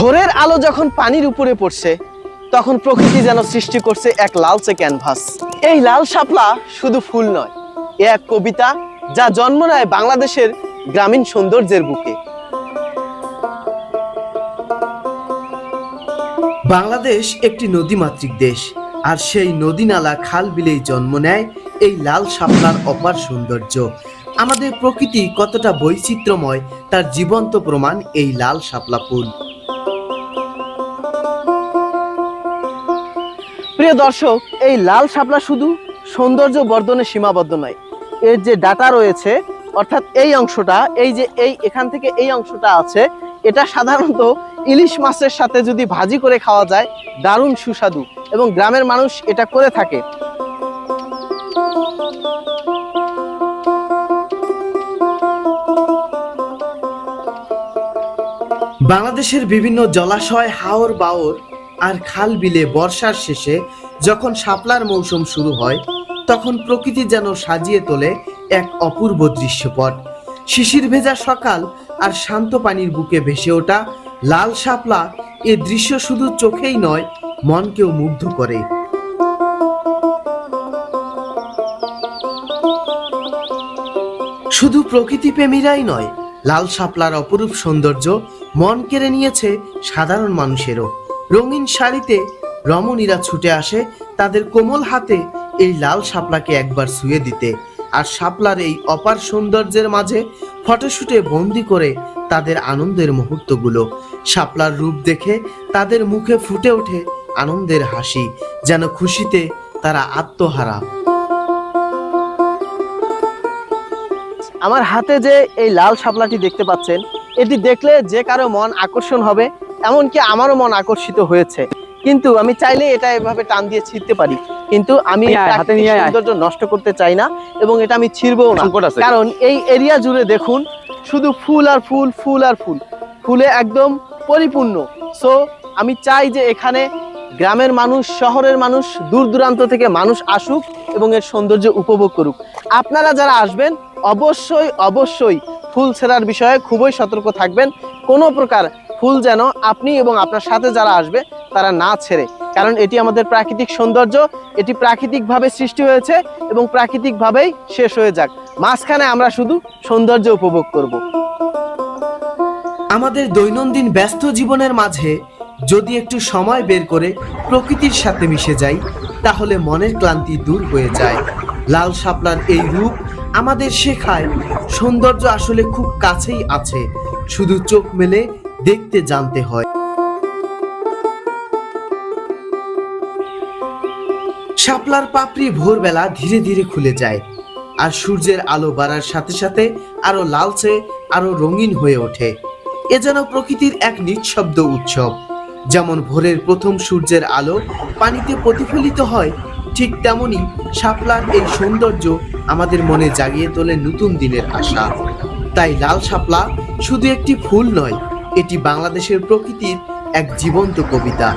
ভোরের আলো যখন পানির উপরে পড়ছে, তখন প্রকৃতি যেন সৃষ্টি করছে এক লালচে ক্যানভাস। এই লাল শাপলা শুধু ফুল নয়, এ এক কবিতা যা জন্ম নেয় বাংলাদেশের গ্রামীণ সৌন্দর্যের বুকে। বাংলাদেশ একটি নদীমাতৃক দেশ, আর সেই নদী নালা খাল বিলেই জন্ম নেয় এই লাল শাপলার অপার সৌন্দর্য। আমাদের প্রকৃতি কতটা বৈচিত্র্যময়, তার জীবন্ত প্রমাণ এই লাল শাপলা ফুল। প্রিয় দর্শক, এই লাল শাপলা শুধু সৌন্দর্য বর্ধনে সীমাবদ্ধ নয়। এর যে ডাটা রয়েছে, অর্থাৎ এই অংশটা, এই যে এই এখান থেকে এই অংশটা আছে, এটা সাধারণত ইলিশ মাছের সাথে যদি ভাজি করে খাওয়া যায়, দারুণ সুস্বাদু এবং গ্রামের মানুষ এটা করে থাকে। বাংলাদেশের বিভিন্ন জলাশয় হাওর বাওর আর খাল বিলে বর্ষার শেষে যখন শাপলার মৌসুম শুরু হয়, তখন প্রকৃতি যেন সাজিয়ে তোলে এক অপূর্ব দৃশ্যপট। শিশির ভেজা সকাল আর শান্ত পানির বুকে ভেসে ওঠা লাল শাপলা এ দৃশ্য শুধু চোখেই নয়, মনকেও মুগ্ধ করে। শুধু প্রকৃতি প্রেমীরাই নয়, লাল শাপলার অপরূপ সৌন্দর্য মন কেড়ে নিয়েছে সাধারণ মানুষেরও। রঙিন শাড়িতে রমণীরা ছুটে আসে তাদের কোমল হাতে এই লাল শাপলাকে একবার শুয়ে দিতে। আর শাপলার এই অপার সৌন্দর্যের মাঝে ফটোশুটে বন্দি করে তাদের আনন্দের মুহূর্তগুলো। শাপলার রূপ দেখে তাদের মুখে ফুটে ওঠে আনন্দের হাসি, যেন খুশিতে তারা আত্মহারা। আমার হাতে যে এই লাল শাপলাটি দেখতে পাচ্ছেন, এটি দেখলে যে কারও মন আকর্ষণ হবে এমনকি আমারও মন আকর্ষিত হয়েছে। কিন্তু আমি চাইলে এটা এভাবে টান দিয়ে ছিঁড়তে পারি। কিন্তু আমি। সৌন্দর্য নষ্ট করতে চাই না এবং এটা আমি ছিঁড়বও না। কারণ এই এরিয়া জুড়ে দেখুন শুধু ফুল আর ফুল ফুল আর ফুল। ফুলে একদম পরিপূর্ণ। সো আমি চাই যে এখানে গ্রামের মানুষ শহরের মানুষ দূর দূরান্ত থেকে মানুষ আসুক এবং এর সৌন্দর্য উপভোগ করুক। আপনারা যারা আসবেন অবশ্যই অবশ্যই ফুল ছেঁড়ার বিষয়ে খুবই সতর্ক থাকবেন। কোনো প্রকার ফুল যেন আপনি এবং আপনার সাথে যারা আসবে, তারা না ছেড়ে। কারণ এটি আমাদের প্রাকৃতিক সৌন্দর্য, এটি প্রাকৃতিকভাবে সৃষ্টি হয়েছে এবং প্রাকৃতিকভাবেই শেষ হয়ে যাক। মাঝখানে আমরা শুধু সৌন্দর্য উপভোগ করব। আমাদের দৈনন্দিন ব্যস্ত জীবনের মাঝে যদি একটু সময় বের করে প্রকৃতির সাথে মিশে যাই, তাহলে মনের ক্লান্তি দূর হয়ে যায়। লাল শাপলার এই রূপ আমাদের শেখায় সৌন্দর্য আসলে খুব কাছেই আছে। শুধু চোখ মেলে দেখতে জানতে হয়। শাপলার পাপড়ি ভোরবেলা ধীরে ধীরে খুলে যায় আর সূর্যের আলো বাড়ার সাথে সাথে আরও লালচে, আরও রঙিন হয়ে ওঠে। এ যেন প্রকৃতির এক নিঃশব্দ উৎসব। যেমন ভোরের প্রথম সূর্যের আলো পানিতে প্রতিফলিত হয়, ঠিক তেমনি শাপলার এই সৌন্দর্য আমাদের মনে জাগিয়ে তোলে নতুন দিনের আশা। তাই লাল শাপলা শুধু একটি ফুল নয় এটি বাংলাদেশের প্রকৃতির এক জীবন্ত কবিতা।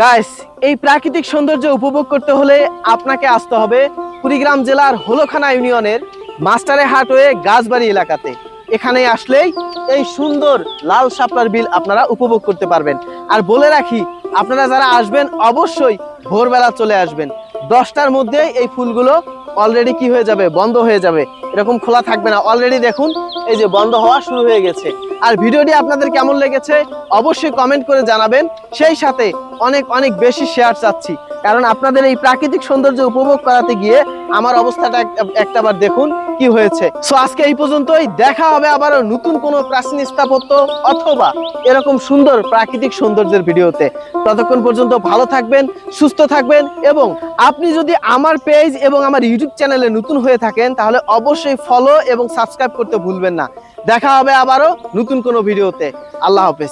গাইস এই প্রাকৃতিক সৌন্দর্য উপভোগ করতে হলে আপনাকে আসতে হবে কুড়িগ্রাম জেলার হলোখানা ইউনিয়নের মাস্টারে হাট হয়ে গাছবাড়ি এলাকাতে। এখানে আসলেই এই সুন্দর লাল শাপলার বিল আপনারা উপভোগ করতে পারবেন। আর বলে রাখি, আপনারা যারা আসবেন, অবশ্যই ভোরবেলা চলে আসবেন। দশটার মধ্যে এই ফুলগুলো অলরেডি কি হয়ে যাবে? বন্ধ হয়ে যাবে। এরকম খোলা থাকবে না। অলরেডি দেখুন, এই যে বন্ধ হওয়া শুরু হয়ে গেছে। আর ভিডিওটি আপনাদের কেমন লেগেছে, অবশ্যই কমেন্ট করে জানাবেন। সেই সাথে অনেক অনেক বেশি শেয়ার চাচ্ছি। কারণ আপনাদের এই প্রাকৃতিক সৌন্দর্য উপভোগ করাতে গিয়ে আমার অবস্থাটা এক- একটাবার দেখুন কি হয়েছে। সো আজকে এই পর্যন্তই। দেখা হবে আবার নতুন কোনো প্রাচীন স্থাপত্য অথবা এরকম সুন্দর প্রাকৃতিক সৌন্দর্যের ভিডিওতে। ততক্ষণ পর্যন্ত ভালো থাকবেন, সুস্থ থাকবেন এবং আপনি যদি আমার পেজ এবং আমার ইউটিউব চ্যানেলে নতুন হয়ে থাকেন, তাহলে অবশ্যই ফলো এবং সাবস্ক্রাইব করতে ভুলবেন না। দেখা হবে আবারও নতুন কোনো ভিডিওতে। আল্লাহ হাফেজ।